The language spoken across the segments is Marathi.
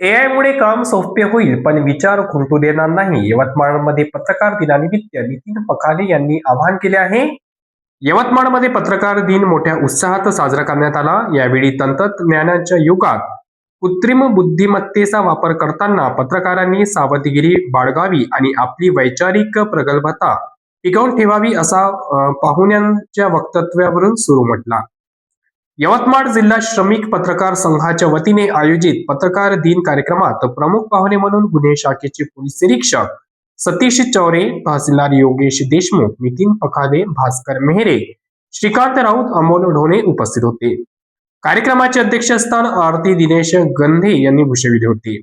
एआयमुळे काम सोपे होईल पण विचार खुंटू देणार नाही. यवतमाळमध्ये पत्रकार दिनानिमित्त नितीन पखाले यांनी आवाहन केले आहे. यवतमाळमध्ये पत्रकार दिन मोठ्या उत्साहात साजरा करण्यात आला. यावेळी तंत्रज्ञानाच्या युगात कृत्रिम बुद्धिमत्तेचा वापर करताना पत्रकारांनी सावधगिरी बाळगावी आणि आपली वैचारिक प्रगल्भता टिकवून ठेवावी असा पाहुण्यांच्या वक्तव्यावरून सुरू म्हटला. यवतमाळ जिल्हा श्रमिक पत्रकार संघाच्या वतीने आयोजित पत्रकार दिन कार्यक्रमात प्रमुख पाहुणे म्हणून गुन्हे शाखेचे पोलीस निरीक्षक सतीश चौरे तहसीलदार योगेश देशमुख नितीन पखादे भास्कर मेहरे श्रीकांत राऊत अमोल ढोणे उपस्थित होते. कार्यक्रमाचे अध्यक्षस्थान आरती दिनेश गंधे यांनी भूषविले होते.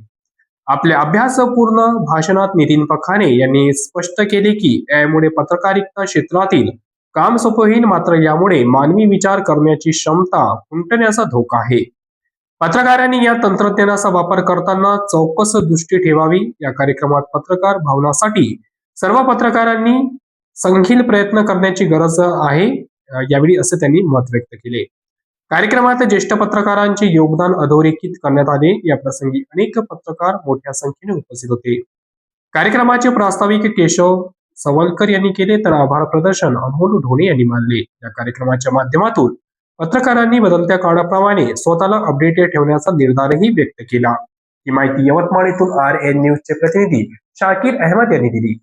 आपल्या अभ्यासपूर्ण भाषणात नितीन पखाने यांनी स्पष्ट केले की यामुळे पत्रकारिता क्षेत्रातील काम सोपं मात्र यामुळे मानवी विचार करण्याची क्षमता खुंटण्याचा धोका आहे. पत्रकारांनी या तंत्रज्ञानाचा वापर करताना चौकस दृष्टी ठेवावी. या कार्यक्रमात पत्रकार भावनासाठी सर्व पत्रकारांनी संखील प्रयत्न करण्याची गरज आहे. यावेळी असे त्यांनी मत व्यक्त केले. कार्यक्रमात ज्येष्ठ पत्रकारांचे योगदान अधोरेखित करण्यात आले. या प्रसंगी अनेक पत्रकार मोठ्या संख्येने उपस्थित होते. कार्यक्रमाचे प्रास्ताविक केशव सवलकर यांनी केले तर आभार प्रदर्शन. अमोल ढोणे यांनी मानले. या कार्यक्रमाच्या माध्यमातून पत्रकारांनी बदलत्या काळाप्रमाणे स्वतःला अपडेटेड ठेवण्याचा निर्धारही व्यक्त केला. ही माहिती यवतमाळ येथून आर एन न्यूजचे प्रतिनिधी शाकीर अहमद यांनी दिली.